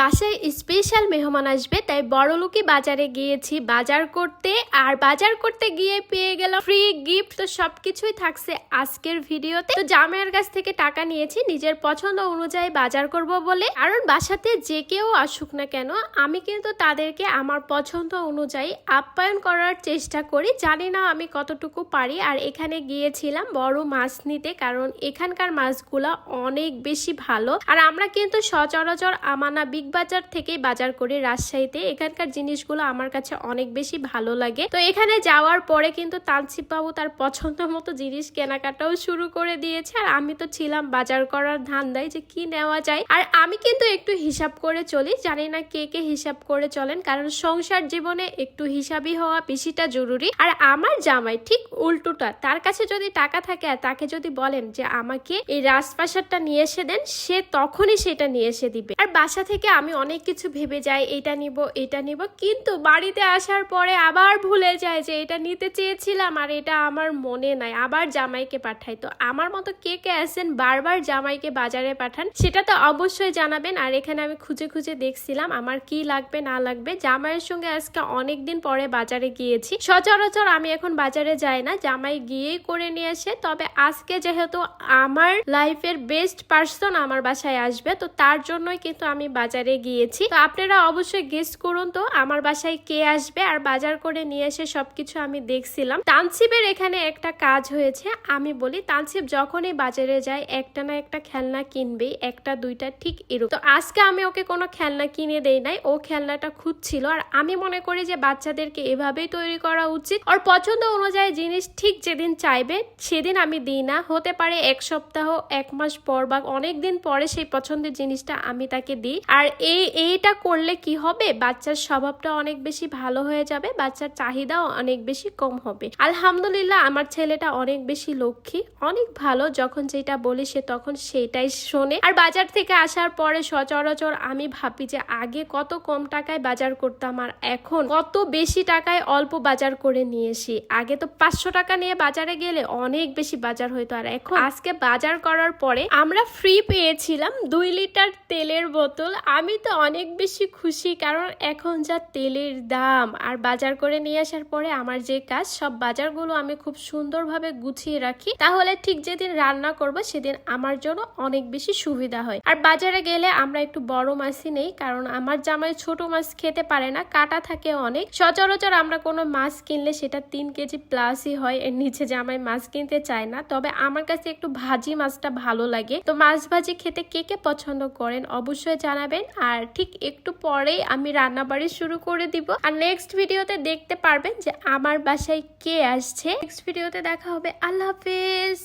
বাসায় স্পেশাল মেহমান আসবে, তাই বড়লোকি বাজারে গিয়েছি। বাজার করতে আর বাজার করতে গিয়ে পেয়ে গেল ফ্রি গিফট তো সবকিছুই থাকছে আজকের ভিডিওতে। তো জামাইয়ের কাছ থেকে টাকা নিয়েছি, নিজের পছন্দ অনুযায়ী বাজার করব বলে। কারণ বাসাতে যে কেউ আসুক না কেন, আমি কিন্তু তাদেরকে আমার পছন্দ অনুযায়ী আপ্যায়ন করার চেষ্টা করি। জানি না আমি কতটুকু পারি, আর এখানে গিয়েছিলাম বড় মাছ নিতে, কারণ এখানকার মাছগুলা অনেক বেশি ভালো। আর আমরা কিন্তু সচরাচর আমানা বাজার থেকে বাজার করি রাজশাহীতে। এখানকার জিনিসগুলো আমার কাছে অনেক বেশি ভালো লাগে। তো এখানে যাওয়ার পরে কিন্তু তানসিপ বাবু তার পছন্দ মতো জিনিস কেনাকাটাও শুরু করে দিয়েছে। আর আমি তো ছিলাম বাজার করার ধান্দায় যে কি নেওয়া যায়। আর আমি কিন্তু একটু হিসাব করে চলি। জানি না কে কে হিসাব করে চলেন। কারণ সংসার জীবনে একটু হিসাবই হওয়া বেশিটা জরুরি। আর আমার জামাই ঠিক উল্টোটা। তার কাছে যদি টাকা থাকে আর তাকে যদি বলেন যে আমাকে এই রাজপ্রাসাদটা নিয়ে এসে দেন, সে তখনই সেটা নিয়ে এসে দিবে। আর বাসা থেকে আমি অনেক কিছু ভেবে যাই, এটা নিব এটা নিব, কিন্তু বাড়িতে আসার পরে আবার ভুলে যায় যে এটা নিতে চেয়েছিলাম আর এটা আমার মনে নাই। আবার জামাইকে পাঠাই। তো আমার মতো কে কে আছেন, বারবার জামাইকে বাজারে পাঠান, সেটা তো অবশ্যই জানাবেন। আর এখানে আমি খুঁজে খুঁজে দেখছিলাম আমার কি লাগবে, না লাগবে। জামাইয়ের সঙ্গে আজকে অনেক দিন পরে বাজারে গিয়েছি। সচরাচর আমি এখন বাজারে যাই না। জামাই গিয়েই করে নিয়ে আসে। তবে আজকে যেহেতু আমার লাইফের বেস্ট পার্সন আমার বাসায় আসবে, তো তার জন্যই কিন্তু আমি বাজারে গিয়েছি। তো আপনারা অবশ্যই গেস্ট করুন তো, আমার বাসায় কে আসবে আর বাজার করে নিয়ে এসে সবকিছু আমি দেখছিলাম। তানসিবের এখানে একটা কাজ হয়েছে, আমি বলি, তানসিব যখনই বাজারে যায়, একটা না একটা খেলনা কিনবেই, একটা, দুইটা, ঠিক এরকম। তো আজকে আমি ওকে কোনো খেলনা কিনে দেই নাই, ও খেলনাটা খুঁজছিল আর আমি মনে করি যে বাচ্চাদেরকে এভাবেই তৈরি করা উচিত। ওর পছন্দ অনুযায়ী জিনিস ঠিক যেদিন চাইবে, সেদিন আমি দিই না। হতে পারে এক সপ্তাহ, এক মাস পর বা অনেক দিন পরে সেই পছন্দের জিনিসটা আমি তাকে দিই। আর এই, এইটা করলে কি হবে? বাচ্চার স্বভাবটা অনেক বেশি ভালো হয়ে যাবে, বাচ্চার চাহিদাও অনেক বেশি কম হবে। আলহামদুলিল্লাহ, আমার ছেলেটা অনেক বেশি লক্ষ্মী, অনেক ভালো। যখন যেটা বলি সে তখন সেটাই শোনে। আর বাজার থেকে আসার পরে সচরাচর আমি ভাবি যে আগে কত কম টাকায় বাজার করতাম, আর এখন কত বেশি টাকায় অল্প বাজার করে নিয়ে আসি আগে তো পাঁচশো টাকা নিয়ে বাজারে গেলে অনেক বেশি বাজার হইতো, আর এখন আজকে বাজার করার পরে আমরা ফ্রি পেয়েছিলাম দুই লিটার তেলের বোতল আমি তো অনেক বেশি খুশি, কারণ এখন যা তেলের দাম আর বাজার করে নিয়ে আসার পরে আমার যে কাজ, সব বাজারগুলো আমি খুব সুন্দরভাবে গুছিয়ে রাখি। তাহলে ঠিক যেদিন রান্না করব, সেদিন আমার জন্য অনেক বেশি সুবিধা হয়। আর বাজারে গেলে আমরা একটু বড় মাছই নেই, কারণ আমার জামাই ছোট মাছ খেতে পারে না, কাটা থাকে অনেক। সচরাচর আমরা কোনো মাছ কিনলে সেটা তিন কেজি প্লাসই হয়, এর নিচে জামাই মাছ কিনতে চায় না। তবে আমার কাছে একটু ভাজি মাছটা ভালো লাগে। তো মাছ ভাজি খেতে কে কে পছন্দ করেন, অবশ্যই জানাবেন। আর ঠিক একটু পরেই আমি রান্না বাড়ি শুরু করে দিব। আর নেক্সট ভিডিওতে দেখতে পারবেন যে আমার বাসায় কে আসছে। নেক্সট ভিডিওতে দেখা হবে। আল্লাহ হাফেজ।